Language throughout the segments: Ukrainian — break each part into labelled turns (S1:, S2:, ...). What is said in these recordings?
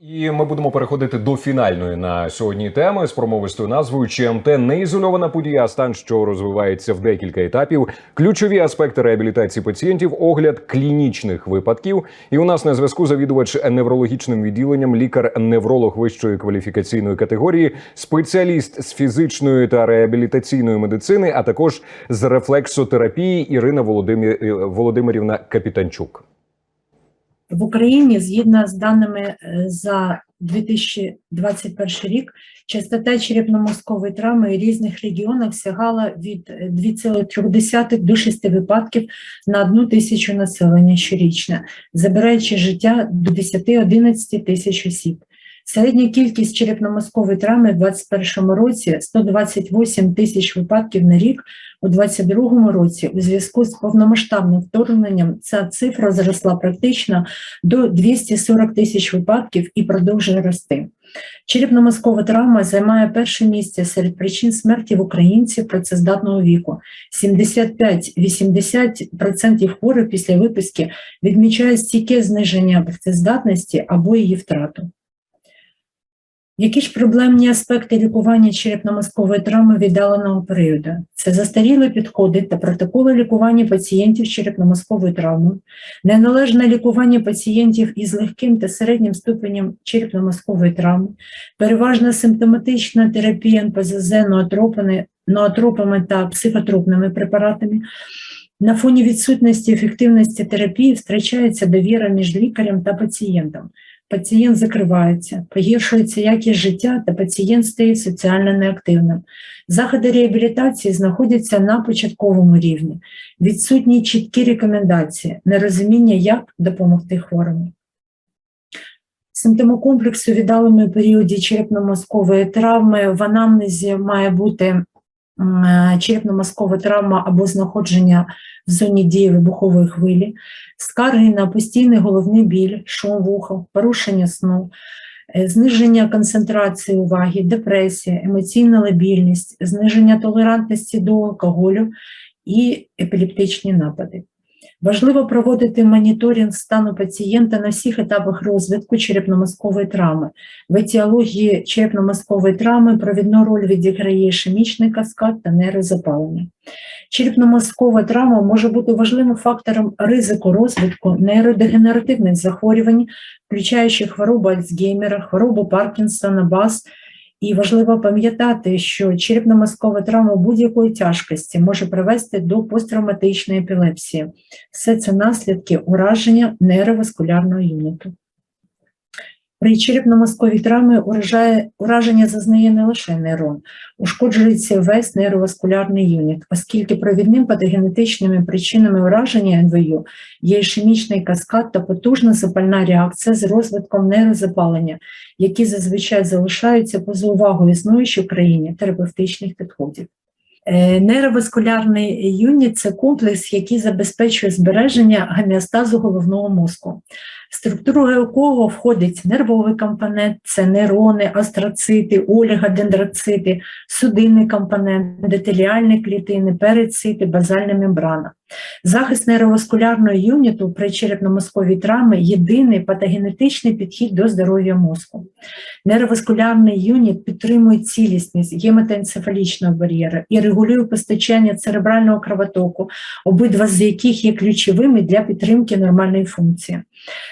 S1: І ми будемо переходити до фінальної на сьогодні теми з промовистою назвою ЧМТ не ізольована подія, а стан, що розвивається в декілька етапів. Ключові аспекти реабілітації пацієнтів, огляд клінічних випадків. І у нас на зв'язку завідувач неврологічним відділенням, лікар-невролог вищої кваліфікаційної категорії, спеціаліст з фізичної та реабілітаційної медицини, а також з рефлексотерапії Ірина Володимир... Володимирівна Капітанчук.
S2: В Україні, згідно з даними е, за 2021 рік, частота черепно-мозкової травми в різних регіонах сягала від е, 2,3 до 6 випадків на одну тисячу населення щорічно, забираючи життя до 10-11 тисяч осіб. Середня кількість черепно-мозкової травми в 2021 році 128 тисяч випадків на рік, у 2022 році у зв'язку з повномасштабним вторгненням ця цифра зросла практично до 240 тисяч випадків і продовжує рости. Черепно-мозкова травма займає перше місце серед причин смерті в українців працездатного віку. 75-80% хворих після виписки відмічають стійке зниження працездатності або її втрату. Які ж проблемні аспекти лікування черепно-мозкової травми віддаленого періоду? Це застаріли підходи та протоколи лікування пацієнтів з черепно-мозковою травмою, неналежне лікування пацієнтів із легким та середнім ступенем черепно-мозкової травми, переважна симптоматична терапія НПЗЗ ноотропами, та психотропними препаратами. На фоні відсутності ефективності терапії втрачається довіра між лікарем та пацієнтом пацієнт закривається, погіршується якість життя та пацієнт стає соціально неактивним. Заходи реабілітації знаходяться на початковому рівні, відсутні чіткі рекомендації, нерозуміння, як допомогти хворому. Симптомокомплексу віддаленої періоді черепно-мозкової травми в анамнезі має бути черепно-мозкова травма або знаходження в зоні дії вибухової хвилі, скарги на постійний головний біль, шум вуха, порушення сну, е, зниження концентрації уваги, депресія, емоційна лабільність, зниження толерантності до алкоголю і епілептичні напади. Важливо проводити моніторинг стану пацієнта на всіх етапах розвитку черепно-мозкової травми. В етіології черепно-мозкової травми провідну роль відіграє ішемічний каскад та нейрозапалення. Черепно-мозкова травма може бути важливим фактором ризику розвитку нейродегенеративних захворювань, включаючи хворобу Альцгеймера, хворобу Паркінсона, БАС, і важливо пам'ятати, що черепно-мозкова травма будь-якої тяжкості може привести до посттравматичної епілепсії. Все це наслідки ураження нейроваскулярного юніту. При черепно-мозковій травмі уражає, ураження зазнає не лише нейрон, ушкоджується весь нейроваскулярний юніт, оскільки провідним патогенетичними причинами ураження НВЮ є ішемічний каскад та потужна запальна реакція з розвитком нейрозапалення, які зазвичай залишаються поза увагою існуючій в країні терапевтичних підходів. Е, Нейроваскулярний юніт це комплекс, який забезпечує збереження гомеостазу головного мозку, структурою якого входить нервовий компонент, це нейрони, астроцити, олігодендроцити, судинний компонент, ендотеліальні клітини, перицити, базальна мембрана. Захист нейроваскулярного юніту при черепно-мозковій травмі – єдиний патогенетичний підхід до здоров'я мозку. Нейроваскулярний юніт підтримує цілісність гематоенцефалічного бар'єру і регулює постачання церебрального кровотоку, обидва з яких є ключовими для підтримки нормальної функції.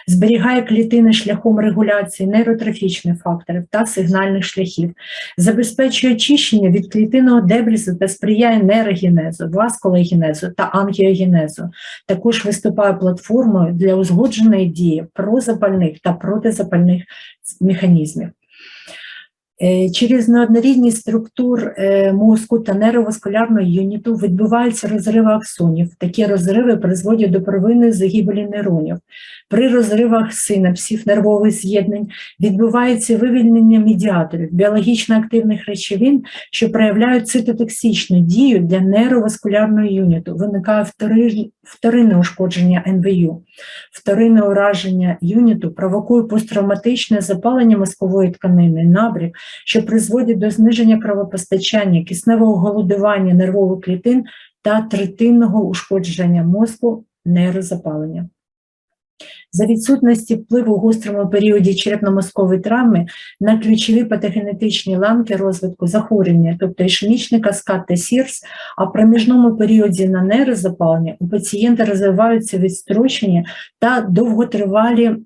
S2: Зберігає клітини шляхом регуляції нейротрофічних факторів та сигнальних шляхів, забезпечує очищення від клітинного дебрізу та сприяє нейрогенезу, васкулогенезу та ангіогенезу. Також виступає платформою для узгодженої дії прозапальних та протизапальних механізмів. Е, Через неоднорідність структур е, мозку та нейроваскулярного юніту відбуваються розриви аксонів. Такі розриви призводять до первинної загибелі нейронів. При розривах синапсів, нервових з'єднань відбувається вивільнення медіаторів, біологічно активних речовин, що проявляють цитотоксичну дію для нейроваскулярного юніту. Виникає втори- вторинне ушкодження НВЮ. Вторинне ураження юніту провокує посттравматичне запалення мозкової тканини, набряк, що призводить до зниження кровопостачання, кисневого голодування нервових клітин та третинного ушкодження мозку, нейрозапалення. За відсутності впливу в гострому періоді черепно-мозкової травми на ключові патогенетичні ланки розвитку захворювання, тобто ішемічний каскад та СІРС, а в проміжному періоді на нейрозапалення у пацієнта розвиваються відстрочені та довготривалі,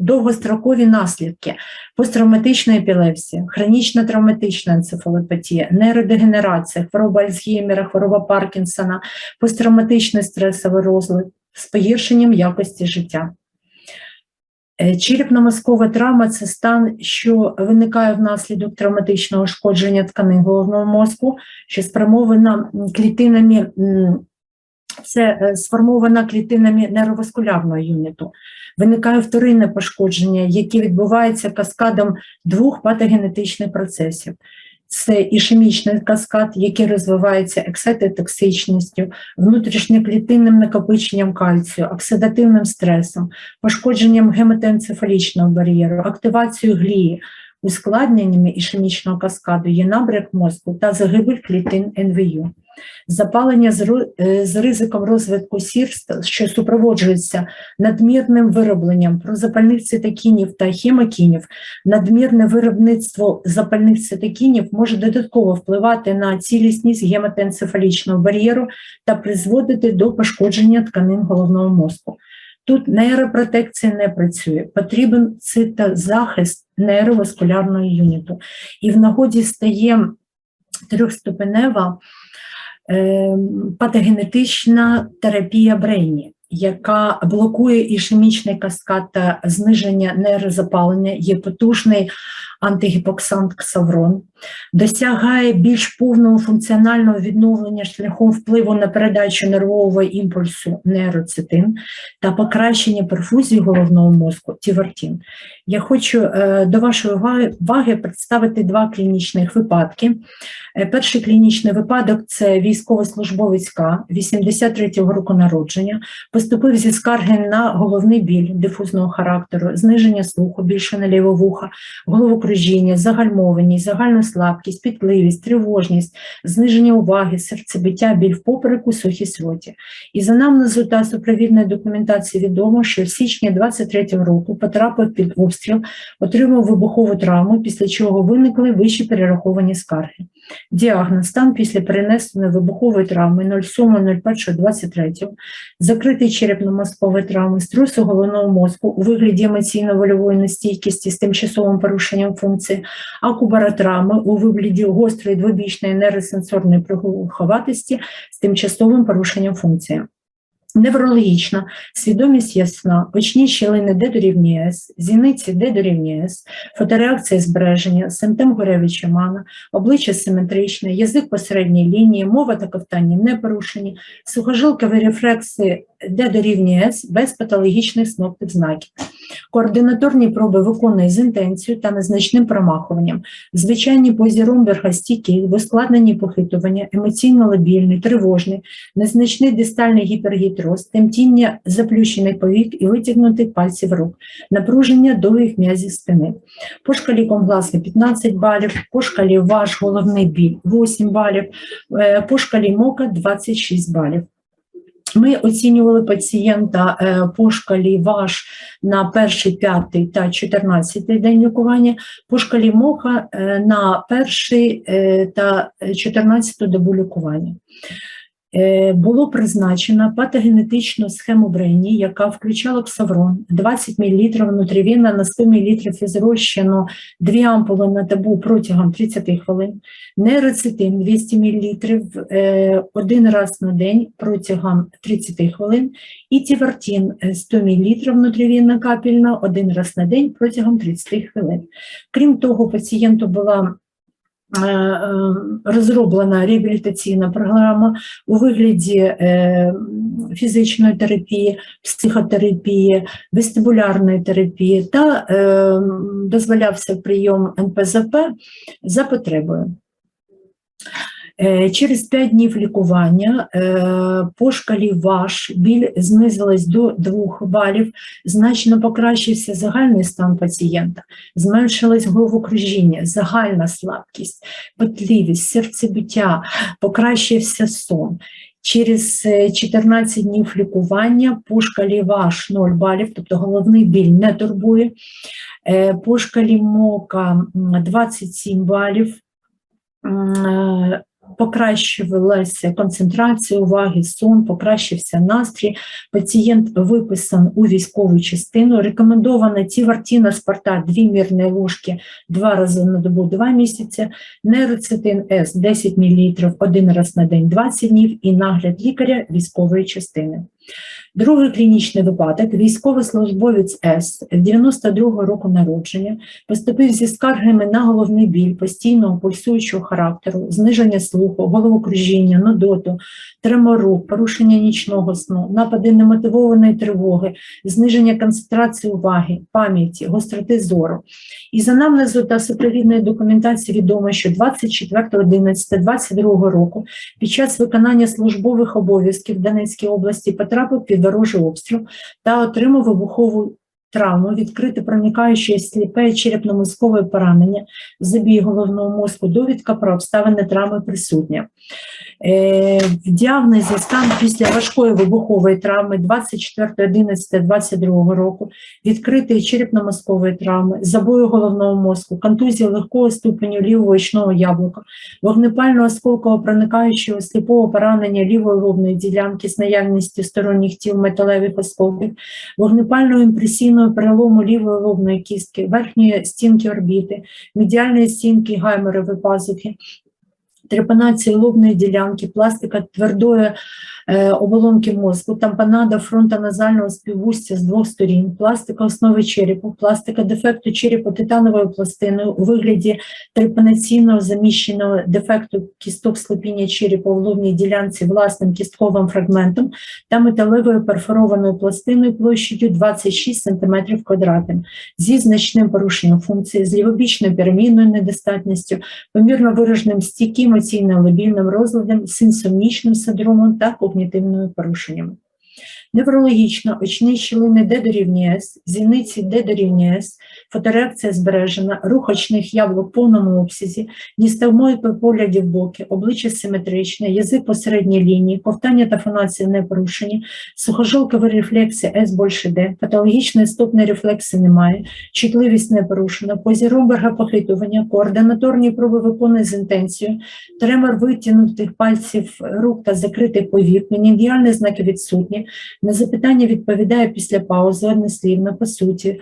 S2: довгострокові наслідки посттравматична епілепсія, хронічна травматична енцефалопатія, нейродегенерація, хвороба Альцгеймера, хвороба Паркінсона, посттравматичний стресовий розлад з погіршенням якості життя. Е, Черепно-мозкова травма це стан, що виникає внаслідок травматичного ушкодження тканин головного мозку, що спрямована клітинами, це е, сформована клітинами нейроваскулярного юніту. Виникає вторинне пошкодження, яке відбувається каскадом двох патогенетичних процесів. Це ішемічний каскад, який розвивається ексетотоксичністю, внутрішньоклітинним накопиченням кальцію, оксидативним стресом, пошкодженням гематоенцефалічного бар'єру, активацією глії, ускладненнями ішемічного каскаду є набряк мозку та загибель клітин НВЮ. Запалення з е, ризиком розвитку сірств, що супроводжується надмірним виробленням прозапальних цитокінів та хемокінів, надмірне виробництво запальних цитокінів може додатково впливати на цілісність гематоенцефалічного бар'єру та призводити до пошкодження тканин головного мозку. Тут нейропротекція не працює, потрібен цитозахист нейроваскулярного юніту. І в нагоді стає трьохступенева е, патогенетична терапія Брейні, яка блокує ішемічний каскад та зниження нейрозапалення, є потужний антигіпоксант ксаврон, досягає більш повного функціонального відновлення шляхом впливу на передачу нервового імпульсу нейроцитин та покращення перфузії головного мозку тівертін. Я хочу е, до вашої уваги- представити два клінічних випадки. Е, Перший клінічний випадок це військовослужбовець К 83-го року народження, поступив зі скарги на головний біль дифузного характеру, зниження слуху більше на ліве вуха, головокружіння, загальмованість, загальна слабкість, пітливість, тривожність, зниження уваги, серцебиття, біль в попереку, сухість роті. Із анамнезу та супровідної документації відомо, що в січні 23-го року потрапив під обстріл, отримав вибухову травму, після чого виникли вищі перераховані скарги. Діагноз стан після перенесеної вибухової травми 07.01.23, закритий черепно-мозкової травми, струсу головного мозку у вигляді емоційно-вольової нестійкості з тимчасовим порушенням функції, акубаротравми у вигляді гострої двобічної нейросенсорної приглуховатості з тимчасовим порушенням функції. Неврологічна, свідомість ясна, очні щілини Д дорівнює С, зіниці Д дорівнює С, фотореакція збереження, симптом Горевича Мана, обличчя симетричне, язик посередньої лінії, мова та ковтання не порушені, сухожилкові рефлекси Д дорівнює С без патологічних сноптих знаків. Координаторні проби виконує з інтенцією та незначним промахуванням. Звичайні позі Ромберга стійкі, ускладнені похитування, емоційно лабільний, тривожний, незначний дистальний гіпергідроз, темтіння заплющених повік і витягнутих пальців рук, напруження довгих м'язів спини. По шкалі Комгласка 15 балів, по шкалі ваш головний біль 8 балів, е, по шкалі МОКА 26 балів. Ми оцінювали пацієнта е, по шкалі ВАШ на перший, п'ятий та 14 день лікування, по шкалі МОХа е, на перший е, та 14 добу лікування. Е, Було призначено патогенетичну схему Брейні, яка включала ксаврон 20 мл внутрівінна на 100 мл фізрозчину, дві ампули на добу протягом 30 хвилин, нейроцитин 200 мл е, один раз на день протягом 30 хвилин і тівертін е, 100 мл внутрівінна капельна один раз на день протягом 30 хвилин. Крім того, пацієнту була е, е, розроблена реабілітаційна програма у вигляді е, фізичної терапії, психотерапії, вестибулярної терапії та е, дозволявся прийом НПЗП за потребою. Е, Через 5 днів лікування е, по шкалі ВАШ біль знизилась до 2 балів, значно покращився загальний стан пацієнта, зменшилось головокружіння, загальна слабкість, петливість, серцебиття, покращився сон. Через е, 14 днів лікування по шкалі ВАШ 0 балів, тобто головний біль не турбує. Е, По шкалі МОКА 27 балів. Покращувалася концентрація уваги, сон, покращився настрій. Пацієнт виписан у військову частину. Рекомендована тівартіна спарта 2 мірні ложки два рази на добу 2 місяці, нейроцитин С 10 мл один раз на день 20 днів і нагляд лікаря військової частини. Другий клінічний випадок. Військовослужбовець С 92-го року народження поступив зі скаргами на головний біль постійного пульсуючого характеру, зниження слуху, головокружіння, нудоту, тремору, порушення нічного сну, напади немотивованої тривоги, зниження концентрації уваги, пам'яті, гостроти зору. Із анамнезу та супровідної документації відомо, що 24.11.22 року під час виконання службових обов'язків в Донецькій області потрапив під ворожий обстріл та отримав вибухову травму, відкрите проникаюче сліпе черепно-мозкове поранення, забій головного мозку, довідка про обставини травми присутня. Е, В діагнозі стан після важкої вибухової травми 24.11.22 року, відкритої черепно-мозкової травми, забою головного мозку, контузії легкого ступеню лівого очного яблука, вогнепального осколкового проникаючого сліпого поранення лівої лобної ділянки з наявністю сторонніх тіл металевих осколків, вогнепального імпресійного перелому лівої лобної кістки, верхньої стінки орбіти, медіальної стінки гайморової пазухи, трепанації лобної ділянки, пластика твердої оболонки мозку, тампонада фронтоназального співвустя з двох сторін, пластика основи черепу, пластика дефекту черепу титановою пластиною у вигляді трепанаційного заміщеного дефекту кісток склепіння черепу в лобній ділянці власним кістковим фрагментом та металевою перфорованою пластиною площадю 26 см квадратним зі значним порушенням функції, з лівобічною пірамідною недостатністю, помірно вираженим стійким емоційно-лобільним розладом, синсомнічним синдромом та когнітивними порушеннями. Неврологічно очні щілини Д дорівнює С, зіниці Д дорівнює С, фотореакція збережена, рух очних яблук в повному обсязі, ністагмої поглядів в боки, обличчя симетричне, язик по середній лінії, ковтання та фонація не порушені, сухожилкові рефлекси С більше Д, патологічної стопної рефлекси немає, чутливість не порушена, позі Ромберга похитування, координаторні проби виконує з інтенцією, тремор витягнутих пальців рук та закритих повік, менінгіальні знаки відсутні, на запитання відповідає після паузи однослівно, по суті.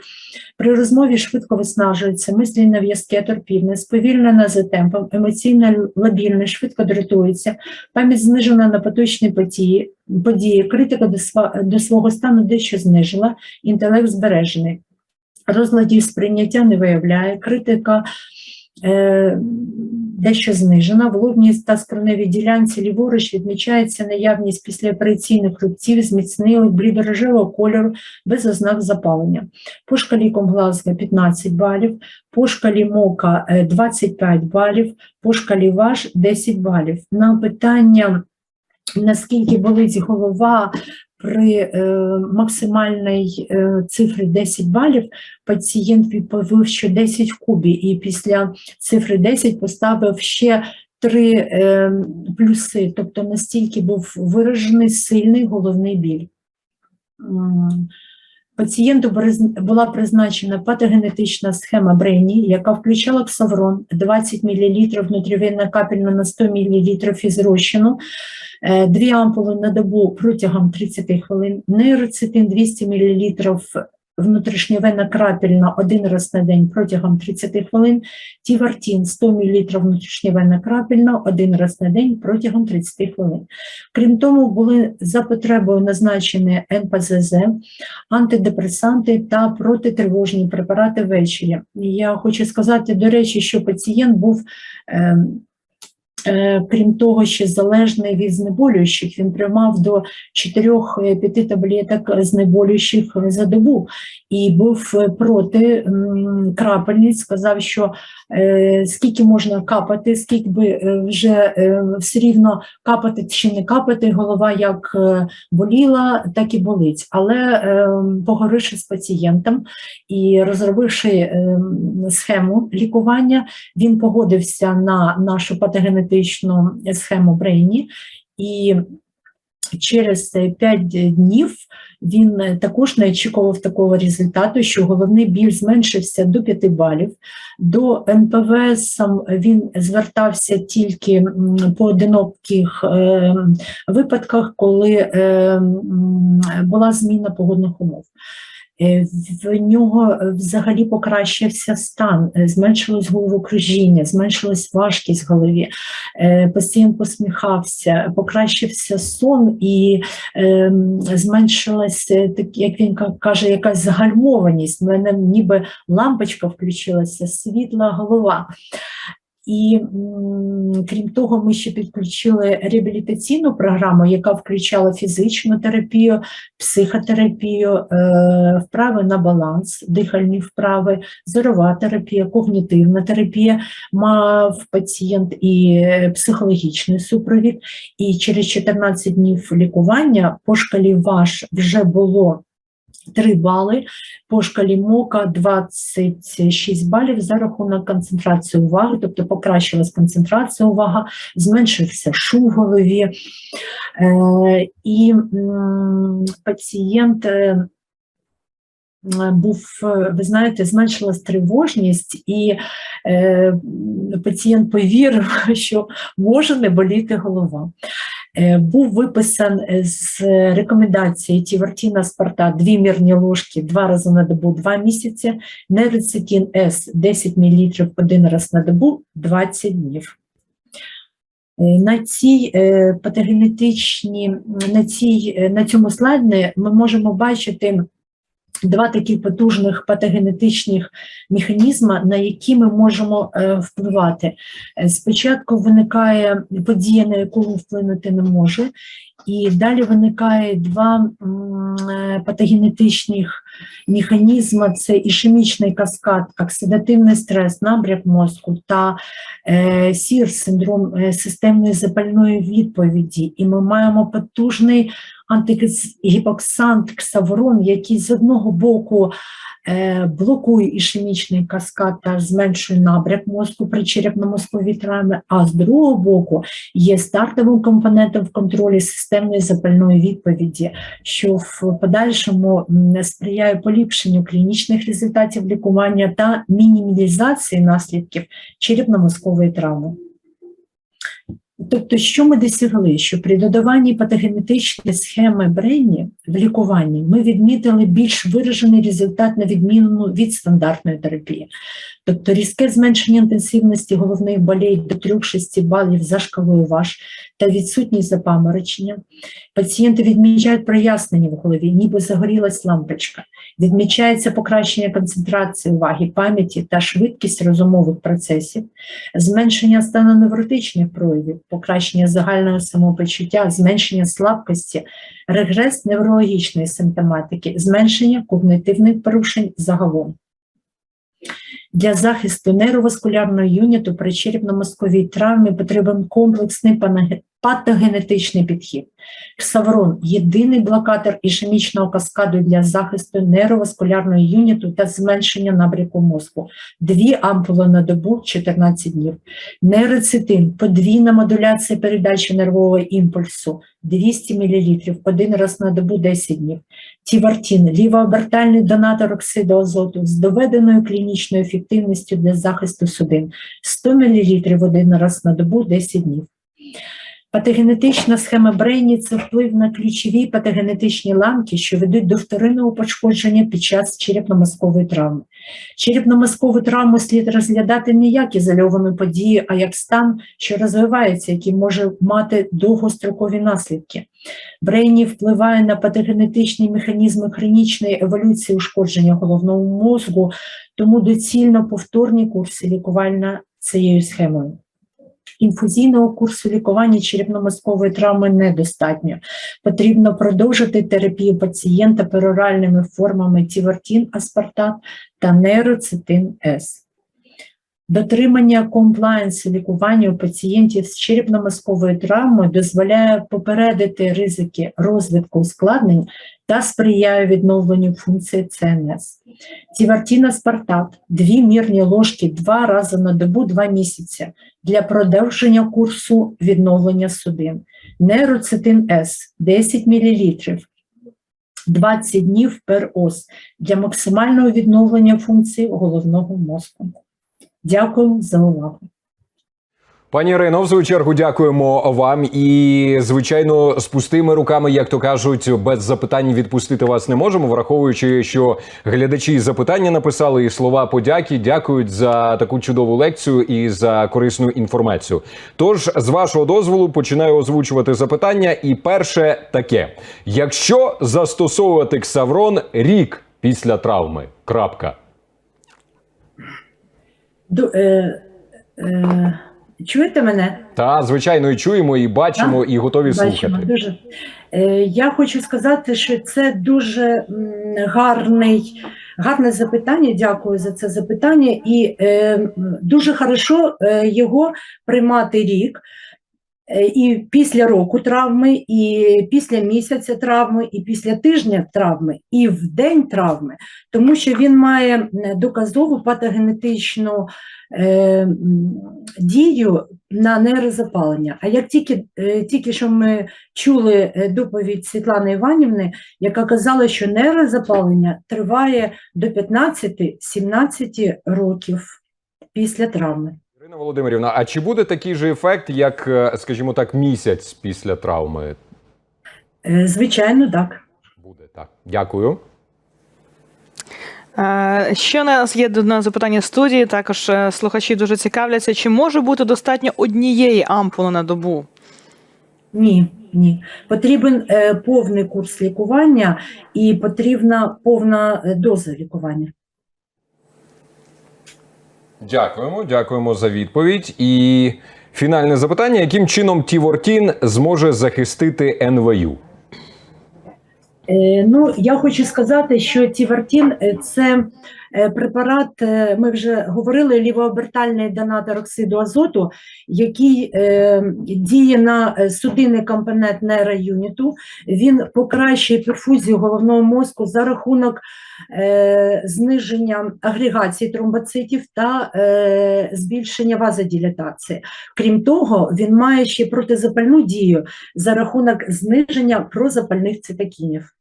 S2: При розмові швидко виснажується, мислі нав'язке торпідне, сповільнена за темпом, емоційно лабільне, швидко дратується, пам'ять знижена на поточні події, події критика до, сва- до свого стану дещо знижила, інтелект збережений. Розладів сприйняття не виявляє, критика дещо знижена. В лобній та скроневій ділянці ліворуч відмічається наявність післяопераційних рубців, зміцнилих, блідорожевого кольору, без ознак запалення. По шкалі Комглазга 15 балів, по шкалі МОКа е, 25 балів, по шкалі ВАЖ 10 балів. На питання, наскільки болить голова при е, максимальній е, цифрі 10 балів, пацієнт відповів, що 10 в кубі, і після цифри 10 поставив ще три е, плюси, тобто настільки був виражений сильний головний біль. Пацієнту була призначена патогенетична схема Брені, яка включала псаврон 20 мл внутрівинна капельна на 100 мл е, дві ампули на добу протягом 30 хвилин, нейроцитин 200 мл внутрішньовенна крапельна один раз на день протягом 30 хвилин, тівартін 100 мл внутрішньовенна крапельна один раз на день протягом 30 хвилин. Крім того, були за потребою назначені НПЗЗ, антидепресанти та протитривожні препарати ввечері. Я хочу сказати, до речі, що пацієнт був. е, е, Крім того, ще залежний від знеболюючих, він приймав до 4-5 таблеток знеболюючих за добу і був е, проти крапельниць, сказав, що е, скільки можна капати, скільки би е, вже е, все рівно капати чи не капати, голова як е, боліла, так і болить. Але е, поговоривши з пацієнтом і розробивши е, схему лікування, він погодився на нашу патогенетичну схему Брейні і через 5 днів він е, також не очікував такого результату, що головний біль зменшився до 5 балів. До НПВ сам він звертався тільки по одиноких е, випадках, коли е, була зміна погодних умов. Е, В нього е, взагалі покращився стан, е, зменшилось головокружіння, зменшилась важкість в голові, пацієнт посміхався, покращився сон і е, зменшилась, як він каже, якась загальмованість. У мене ніби лампочка включилася, світла голова. І крім того, ми ще підключили реабілітаційну програму, яка включала фізичну терапію, психотерапію, е, вправи на баланс, дихальні вправи, зорова терапія, когнітивна терапія, мав пацієнт і психологічний супровід. І через 14 днів лікування по шкалі ВАШ вже було 3 бали, по шкалі МОКа 26 балів за рахунок концентрації уваги, тобто покращилась концентрація уваги, зменшився шум в голові. Е, і пацієнт е, був, ви знаєте, зменшилась тривожність, і е, пацієнт повірив, що може не боліти голова. Е, Був виписан е, з рекомендації Тівертіна Спарта дві мірні ложки два рази на добу два місяці, нерецитін С 10 мл один раз на добу 20 днів. Е, На цій патогенетичній, патогенетичні, на, цій, на цьому слайді ми можемо бачити два такі потужних патогенетичних механізми, на які ми можемо е, впливати. Е, Спочатку виникає подія, на яку ми вплинути не може, і далі виникає два е, патогенетичних механізми: це ішемічний каскад, оксидативний стрес, набряк мозку та СІР, синдром системної запальної відповіді. І ми маємо потужний антигіпоксант ксаврон, який з одного боку е, блокує ішемічний каскад та зменшує набряк мозку при черепно-мозковій травмі, а з другого боку є стартовим компонентом в контролі системної запальної відповіді, що в подальшому сприяє поліпшенню клінічних результатів лікування та мінімізації наслідків черепно-мозкової травми. Тобто, що ми досягли? Що при додаванні патогенетичної схеми Бренні в лікуванні ми відмітили більш виражений результат на відміну від стандартної терапії. Тобто різке зменшення інтенсивності головних болей до 3-6 балів за шкалою ВАШ та відсутність запаморочення. Пацієнти відмічають прояснення в голові, ніби загорілась лампочка. Відмічається покращення концентрації уваги, пам'яті та швидкість розумових процесів, зменшення стану невротичних проявів, покращення загального самопочуття, зменшення слабкості, регрес неврологічної симптоматики, зменшення когнитивних порушень загалом. Для захисту нейроваскулярного юніту при черепно-мозковій травмі потрібен комплексний патогенетичний підхід. Ксаврон – єдиний блокатор ішемічного каскаду для захисту нейроваскулярного юніту та зменшення набряку мозку. Дві ампули на добу 14 днів. Нейроцитин – подвійна модуляція передачі нервового імпульсу 200 мл один раз на добу 10 днів. Тівартін – лівообертальний донатор оксиду азоту з доведеною клінічною ефективністю для захисту судин 100 мл один раз на добу 10 днів. Патогенетична схема Брейні – це вплив на ключові патогенетичні ламки, що ведуть до вторинного пошкодження під час черепно-мозкової травми. Черепно-мозкову травму слід розглядати не як ізольовану подію, а як стан, що розвивається, який може мати довгострокові наслідки. Брейні впливає на патогенетичні механізми хронічної еволюції ушкодження головного мозку, тому доцільно повторні курси лікування цією схемою. Інфузійного курсу лікування черепно-мозкової травми недостатньо. Потрібно продовжити терапію пацієнта пероральними формами тівертін, аспартат та нейроцитин С. Дотримання комплаєнсу лікування у пацієнтів з черепно-мозковою травмою дозволяє попередити ризики розвитку ускладнень та сприяє відновленню функції ЦНС. Тівертін, аспартат – дві мірні ложки два рази на добу 2 місяці для продовження курсу відновлення судин. Нероцитин С 10 мл 20 днів пер ос для максимального відновлення функцій головного мозку. Дякую за увагу.
S1: Пані Ірино, в свою чергу дякуємо вам. І звичайно, з пустими руками, як то кажуть, без запитань відпустити вас не можемо, враховуючи, що глядачі запитання написали і слова подяки. Дякують за таку чудову лекцію і за корисну інформацію. Тож, з вашого дозволу, починаю озвучувати запитання. І перше таке: якщо застосовувати ксаврон рік після травми, крапка.
S2: Ду- е, е, чуєте мене?
S1: Та звичайно, і чуємо, і бачимо, і готові
S2: Бачимо,
S1: слухати.
S2: дуже. Е, Я хочу сказати, що це дуже м, гарний, гарне запитання. Дякую за це запитання. І е, м, дуже хорошо е, його приймати рік. Е, І після року травми, і після місяця травми, і після тижня травми, і в день травми, тому що він має доказову патогенетичну е, дію на нейрозапалення. А як тільки, е, тільки що ми чули е, доповідь Світлани Іванівни, яка казала, що нейрозапалення триває до 15-17 років після травми.
S1: Ірина Володимирівна, а чи буде такий же ефект, як, е, скажімо так, місяць після травми?
S2: Е, Звичайно, так.
S1: Буде так. Дякую.
S3: Е, Ще у нас є одне запитання студії. Також слухачі дуже цікавляться, чи може бути достатньо однієї ампули на добу?
S2: Ні, ні. Потрібен повний курс лікування і потрібна повна доза лікування.
S1: Дякуємо, дякуємо за відповідь. І фінальне запитання: яким чином Тівортін зможе захистити НВЮ?
S2: Е, Ну, я хочу сказати, що Тівортін – це е, препарат, е, ми вже говорили, лівообертальний донатор оксиду азоту, який е, діє на е, судинний компонент нейроюніту. Він покращує перфузію головного мозку за рахунок е, зниження агрегації тромбоцитів та е, збільшення вазодилатації. Крім того, він має ще протизапальну дію за рахунок зниження прозапальних цитокінів.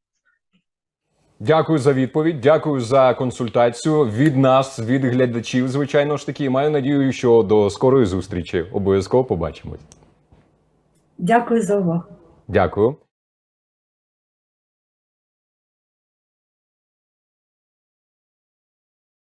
S1: Дякую за відповідь. Дякую за консультацію від нас, від глядачів. Звичайно ж таки, маю надію, що до скорої зустрічі обов'язково побачимось.
S2: Дякую за увагу.
S1: Дякую.